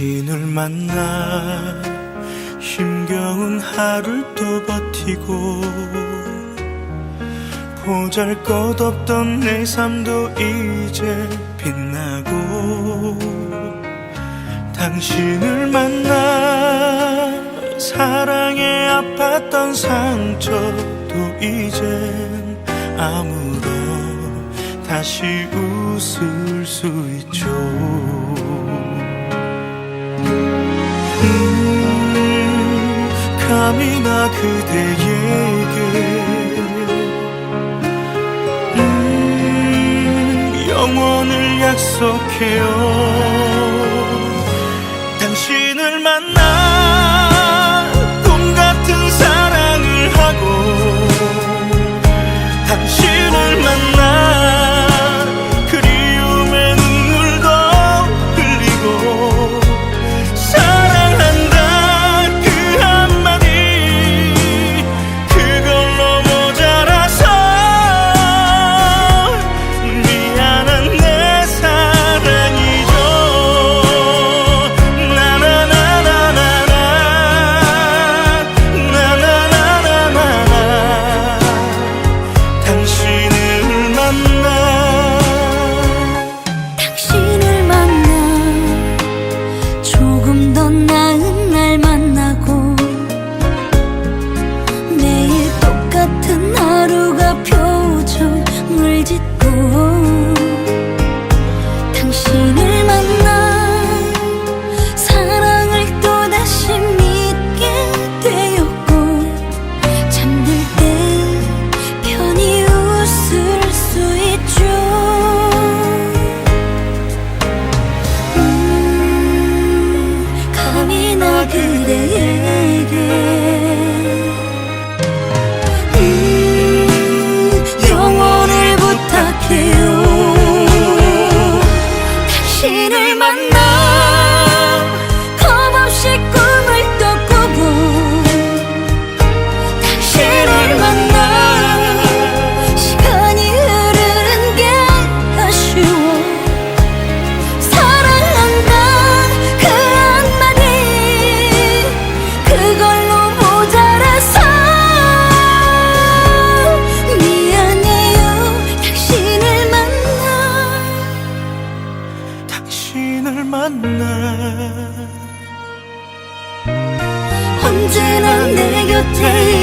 당신을 만나 힘겨운 하루를 또 버티고 보잘 것 없던 내 삶도 이제 빛나고 당신을 만나 사랑에 아팠던 상처도 이젠 아무도 다시 웃을 수 있죠. 밤이나 그대에게. 음, 영원을 약속해요. 당신을 만나 널 만나. 언제나 내 곁에